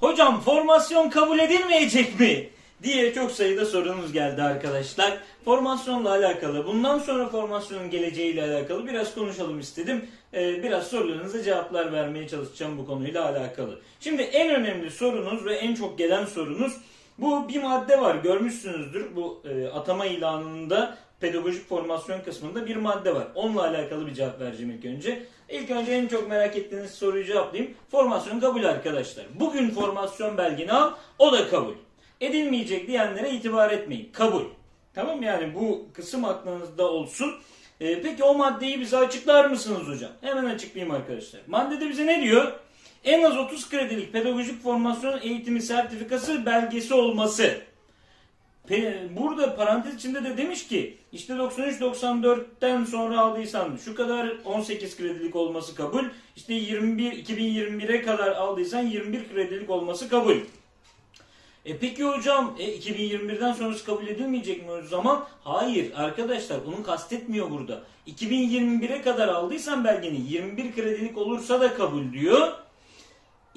Hocam formasyon kabul edilmeyecek mi? diye çok sayıda sorunuz geldi arkadaşlar. Formasyonla alakalı, bundan sonra formasyonun geleceğiyle alakalı biraz konuşalım istedim. Ee, biraz sorularınıza cevaplar vermeye çalışacağım bu konuyla alakalı. Şimdi en önemli sorunuz ve en çok gelen sorunuz bu bir madde var görmüşsünüzdür. Bu e, atama ilanında pedagojik formasyon kısmında bir madde var. Onunla alakalı bir cevap vereceğim ilk önce. İlk önce en çok merak ettiğiniz soruyu cevaplayayım. Formasyon kabul arkadaşlar. Bugün formasyon belgeni al, o da kabul. Edilmeyecek diyenlere itibar etmeyin. Kabul. Tamam yani bu kısım aklınızda olsun. Ee, peki o maddeyi bize açıklar mısınız hocam? Hemen açıklayayım arkadaşlar. Maddede bize ne diyor? En az 30 kredilik pedagojik formasyon eğitimi sertifikası belgesi olması. Burada parantez içinde de demiş ki işte 93-94'ten sonra aldıysan şu kadar 18 kredilik olması kabul. İşte 21 2021'e kadar aldıysan 21 kredilik olması kabul. E peki hocam e, 2021'den sonrası kabul edilmeyecek mi o zaman? Hayır arkadaşlar bunu kastetmiyor burada. 2021'e kadar aldıysan belgeni 21 kredilik olursa da kabul diyor.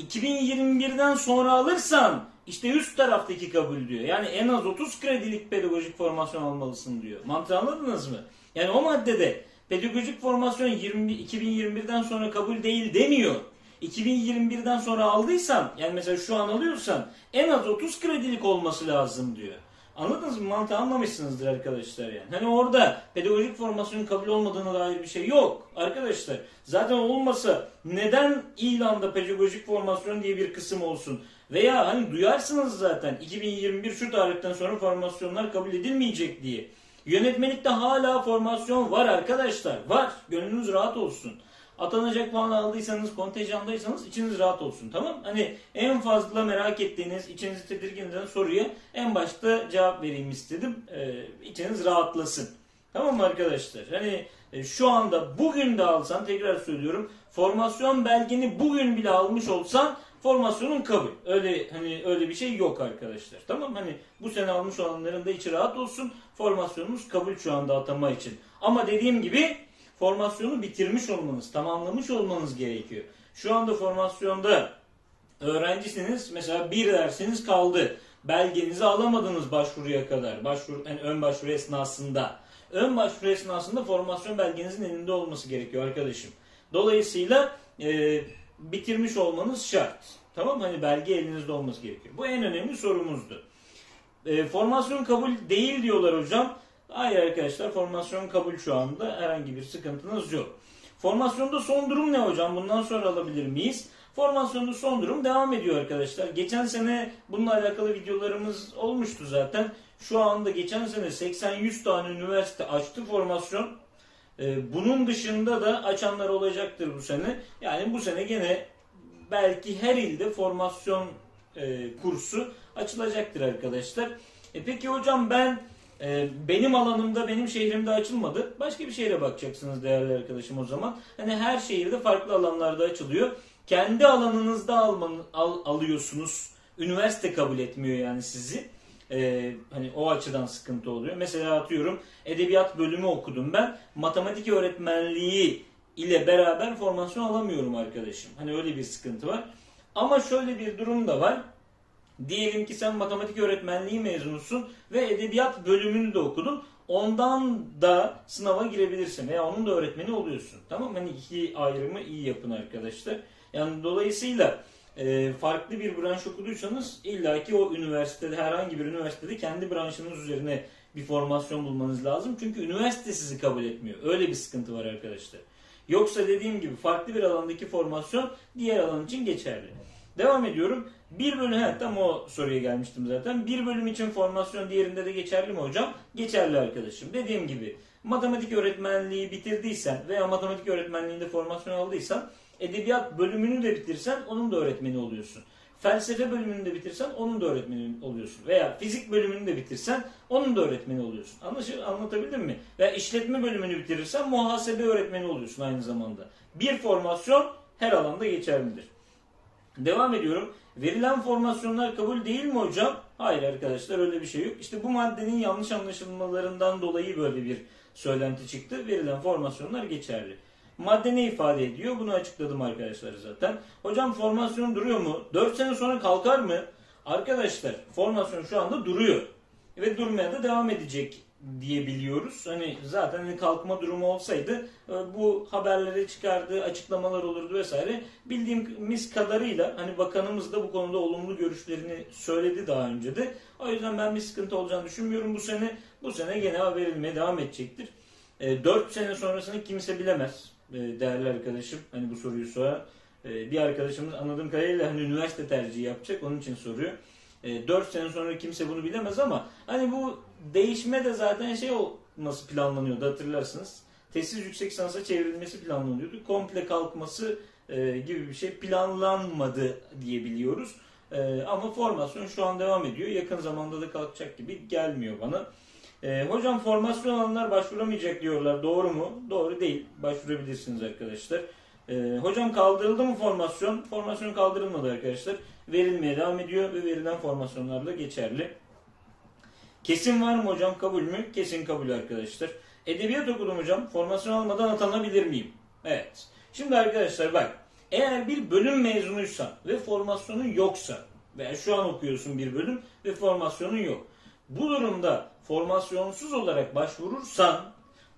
2021'den sonra alırsan işte üst taraftaki kabul diyor. Yani en az 30 kredilik pedagojik formasyon almalısın diyor. Mantığı anladınız mı? Yani o maddede pedagojik formasyon 20, 2021'den sonra kabul değil demiyor. 2021'den sonra aldıysan yani mesela şu an alıyorsan en az 30 kredilik olması lazım diyor. Anladınız mı? Mantığı anlamışsınızdır arkadaşlar yani. Hani orada pedagojik formasyonun kabul olmadığına dair bir şey yok arkadaşlar. Zaten olmasa neden ilanda pedagojik formasyon diye bir kısım olsun? Veya hani duyarsınız zaten 2021 şu tarihten sonra formasyonlar kabul edilmeyecek diye. Yönetmelikte hala formasyon var arkadaşlar. Var. Gönlünüz rahat olsun. Atanacak puan aldıysanız, kontenjandaysanız içiniz rahat olsun tamam Hani en fazla merak ettiğiniz, içinizi tedirgin eden soruya en başta cevap vereyim istedim. Ee, içiniz rahatlasın. Tamam mı arkadaşlar? Hani e, şu anda bugün de alsan tekrar söylüyorum. Formasyon belgeni bugün bile almış olsan formasyonun kabul. Öyle hani öyle bir şey yok arkadaşlar. Tamam hani bu sene almış olanların da içi rahat olsun. Formasyonumuz kabul şu anda atama için. Ama dediğim gibi formasyonu bitirmiş olmanız, tamamlamış olmanız gerekiyor. Şu anda formasyonda öğrencisiniz. Mesela bir dersiniz kaldı. Belgenizi alamadınız başvuruya kadar. Başvuru, yani ön başvuru esnasında. Ön başvuru esnasında formasyon belgenizin elinde olması gerekiyor arkadaşım. Dolayısıyla e, bitirmiş olmanız şart. Tamam? Hani belge elinizde olması gerekiyor. Bu en önemli sorumuzdu. E, formasyon kabul değil diyorlar hocam. Hayır arkadaşlar formasyon kabul şu anda herhangi bir sıkıntınız yok. Formasyonda son durum ne hocam? Bundan sonra alabilir miyiz? Formasyonda son durum devam ediyor arkadaşlar. Geçen sene bununla alakalı videolarımız olmuştu zaten. Şu anda geçen sene 80-100 tane üniversite açtı formasyon. Ee, bunun dışında da açanlar olacaktır bu sene. Yani bu sene gene belki her ilde formasyon e, kursu açılacaktır arkadaşlar. E peki hocam ben e, benim alanımda benim şehrimde açılmadı. Başka bir şehre bakacaksınız değerli arkadaşım o zaman. Hani her şehirde farklı alanlarda açılıyor. Kendi alanınızda almanı, al, alıyorsunuz. Üniversite kabul etmiyor yani sizi. E, hani o açıdan sıkıntı oluyor. Mesela atıyorum edebiyat bölümü okudum ben. Matematik öğretmenliği ile beraber formasyon alamıyorum arkadaşım. Hani öyle bir sıkıntı var. Ama şöyle bir durum da var. Diyelim ki sen matematik öğretmenliği mezunusun ve edebiyat bölümünü de okudun. Ondan da sınava girebilirsin veya onun da öğretmeni oluyorsun. Tamam mı? Hani iki ayrımı iyi yapın arkadaşlar. Yani dolayısıyla e, farklı bir branş okuduysanız illaki o üniversitede herhangi bir üniversitede kendi branşınız üzerine bir formasyon bulmanız lazım. Çünkü üniversite sizi kabul etmiyor. Öyle bir sıkıntı var arkadaşlar. Yoksa dediğim gibi farklı bir alandaki formasyon diğer alan için geçerli. Devam ediyorum. Bir bölüm, evet tam o soruya gelmiştim zaten. Bir bölüm için formasyon diğerinde de geçerli mi hocam? Geçerli arkadaşım. Dediğim gibi matematik öğretmenliği bitirdiysen veya matematik öğretmenliğinde formasyon aldıysan edebiyat bölümünü de bitirsen onun da öğretmeni oluyorsun. Felsefe bölümünü de bitirsen onun da öğretmeni oluyorsun. Veya fizik bölümünü de bitirsen onun da öğretmeni oluyorsun. Anlaşıl anlatabildim mi? Veya işletme bölümünü bitirirsen muhasebe öğretmeni oluyorsun aynı zamanda. Bir formasyon her alanda geçerlidir. Devam ediyorum. Verilen formasyonlar kabul değil mi hocam? Hayır arkadaşlar öyle bir şey yok. İşte bu maddenin yanlış anlaşılmalarından dolayı böyle bir söylenti çıktı. Verilen formasyonlar geçerli. Madde ne ifade ediyor? Bunu açıkladım arkadaşlar zaten. Hocam formasyon duruyor mu? 4 sene sonra kalkar mı? Arkadaşlar formasyon şu anda duruyor. Ve durmaya da devam edecek diye biliyoruz. Hani zaten hani kalkma durumu olsaydı e, bu haberlere çıkardığı açıklamalar olurdu vesaire. Bildiğimiz kadarıyla hani bakanımız da bu konuda olumlu görüşlerini söyledi daha önce de. O yüzden ben bir sıkıntı olacağını düşünmüyorum bu sene. Bu sene gene verilmeye devam edecektir. 4 sene sonrasını kimse bilemez e, değerli arkadaşım. Hani bu soruyu soran e, bir arkadaşımız anladığım kadarıyla hani üniversite tercihi yapacak onun için soruyor. 4 sene sonra kimse bunu bilemez ama hani bu değişme de zaten şey olması planlanıyordu hatırlarsınız. Tesis yüksek lisansa çevrilmesi planlanıyordu. Komple kalkması e, gibi bir şey planlanmadı diye biliyoruz. E, ama formasyon şu an devam ediyor. Yakın zamanda da kalkacak gibi gelmiyor bana. E, hocam formasyon alanlar başvuramayacak diyorlar. Doğru mu? Doğru değil. Başvurabilirsiniz arkadaşlar. E, hocam kaldırıldı mı formasyon? Formasyon kaldırılmadı arkadaşlar. Verilmeye devam ediyor ve verilen formasyonlarla geçerli. Kesin var mı hocam kabul mü? Kesin kabul arkadaşlar. Edebiyat okudum hocam. Formasyon almadan atanabilir miyim? Evet. Şimdi arkadaşlar bak. Eğer bir bölüm mezunuysan ve formasyonun yoksa veya şu an okuyorsun bir bölüm ve formasyonun yok. Bu durumda formasyonsuz olarak başvurursan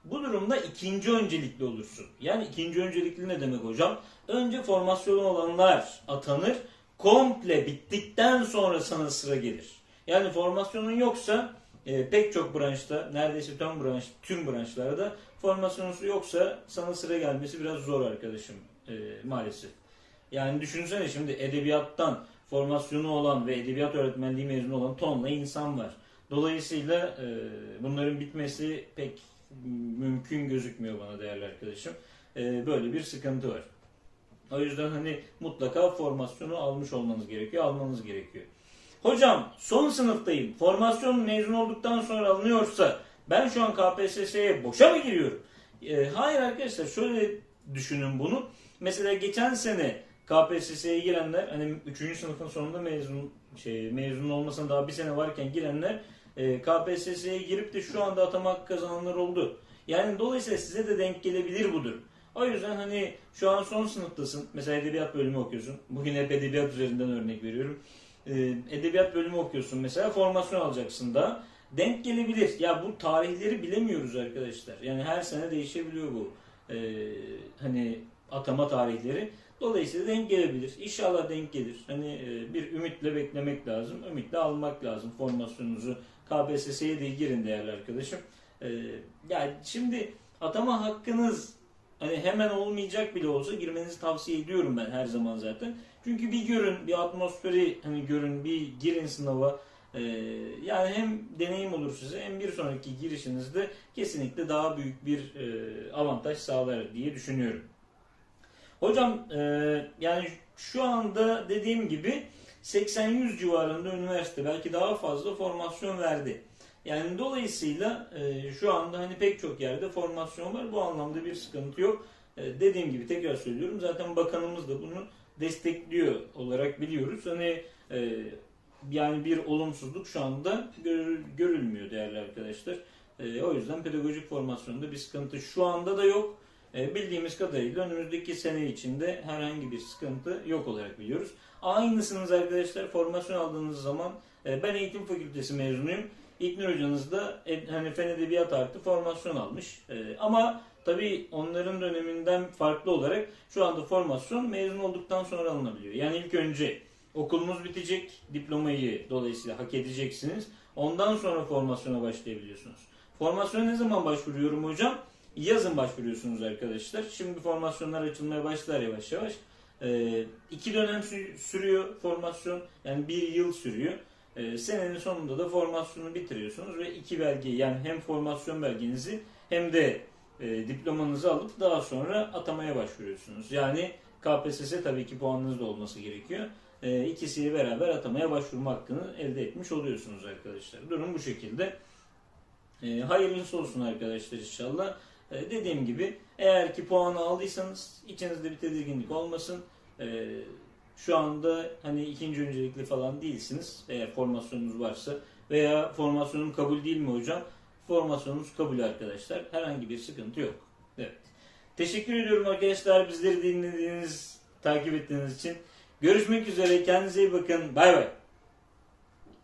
bu durumda ikinci öncelikli olursun. Yani ikinci öncelikli ne demek hocam? Önce formasyonu olanlar atanır. Komple bittikten sonra sana sıra gelir. Yani formasyonun yoksa e, pek çok branşta neredeyse tüm branş tüm branşlarda formasyonusu yoksa sana sıra gelmesi biraz zor arkadaşım e, maalesef. Yani düşünsene şimdi edebiyattan formasyonu olan ve edebiyat öğretmenliği mezunu olan tonla insan var. Dolayısıyla e, bunların bitmesi pek mümkün gözükmüyor bana değerli arkadaşım. E, böyle bir sıkıntı var. O yüzden hani mutlaka formasyonu almış olmanız gerekiyor, almanız gerekiyor. Hocam son sınıftayım. Formasyon mezun olduktan sonra alınıyorsa ben şu an KPSS'ye boşa mı giriyorum? E, hayır arkadaşlar şöyle düşünün bunu. Mesela geçen sene KPSS'ye girenler hani 3. sınıfın sonunda mezun şey mezun olmasına daha bir sene varken girenler e, KPSS'ye girip de şu anda atama hakkı kazananlar oldu. Yani dolayısıyla size de denk gelebilir bu durum. O yüzden hani şu an son sınıftasın. Mesela edebiyat bölümü okuyorsun. Bugün hep edebiyat üzerinden örnek veriyorum. Ee, edebiyat bölümü okuyorsun mesela formasyon alacaksın da. Denk gelebilir. Ya bu tarihleri bilemiyoruz arkadaşlar. Yani her sene değişebiliyor bu. Ee, hani atama tarihleri. Dolayısıyla denk gelebilir. İnşallah denk gelir. Hani e, bir ümitle beklemek lazım. Ümitle almak lazım formasyonunuzu. KPSS'ye de girin değerli arkadaşım. Ee, yani şimdi atama hakkınız hani hemen olmayacak bile olsa girmenizi tavsiye ediyorum ben her zaman zaten. Çünkü bir görün, bir atmosferi hani görün, bir girin sınava. Ee, yani hem deneyim olur size hem bir sonraki girişinizde kesinlikle daha büyük bir e, avantaj sağlar diye düşünüyorum. Hocam e, yani şu anda dediğim gibi 80-100 civarında üniversite belki daha fazla formasyon verdi. Yani dolayısıyla e, şu anda hani pek çok yerde formasyon var. Bu anlamda bir sıkıntı yok. E, dediğim gibi tekrar söylüyorum. Zaten bakanımız da bunu destekliyor olarak biliyoruz. Hani e, yani bir olumsuzluk şu anda gör, görülmüyor değerli arkadaşlar. E, o yüzden pedagojik formasyonda bir sıkıntı şu anda da yok. E, bildiğimiz kadarıyla önümüzdeki sene içinde herhangi bir sıkıntı yok olarak biliyoruz. Aynısınız arkadaşlar formasyon aldığınız zaman e, ben eğitim fakültesi mezunuyum. İlknur hocanız da e, hani fen edebiyat artı formasyon almış. Ama tabii onların döneminden farklı olarak şu anda formasyon mezun olduktan sonra alınabiliyor. Yani ilk önce okulunuz bitecek, diplomayı dolayısıyla hak edeceksiniz. Ondan sonra formasyona başlayabiliyorsunuz. Formasyona ne zaman başvuruyorum hocam? Yazın başvuruyorsunuz arkadaşlar. Şimdi formasyonlar açılmaya başlar yavaş yavaş. Ee, iki dönem sü- sürüyor formasyon. Yani bir yıl sürüyor. Ee, senenin sonunda da formasyonu bitiriyorsunuz ve iki belgeyi yani hem formasyon belgenizi hem de e, diplomanızı alıp daha sonra atamaya başvuruyorsunuz. Yani KPSS tabii ki puanınız da olması gerekiyor. E, ikisiyle beraber atamaya başvurma hakkını elde etmiş oluyorsunuz arkadaşlar. Durum bu şekilde. E, hayırlısı olsun arkadaşlar inşallah. E, dediğim gibi eğer ki puanı aldıysanız içinizde bir tedirginlik olmasın. E, şu anda hani ikinci öncelikli falan değilsiniz. Eğer formasyonunuz varsa veya formasyonum kabul değil mi hocam? Formasyonunuz kabul arkadaşlar. Herhangi bir sıkıntı yok. Evet. Teşekkür ediyorum arkadaşlar bizleri dinlediğiniz, takip ettiğiniz için. Görüşmek üzere. Kendinize iyi bakın. Bay bay.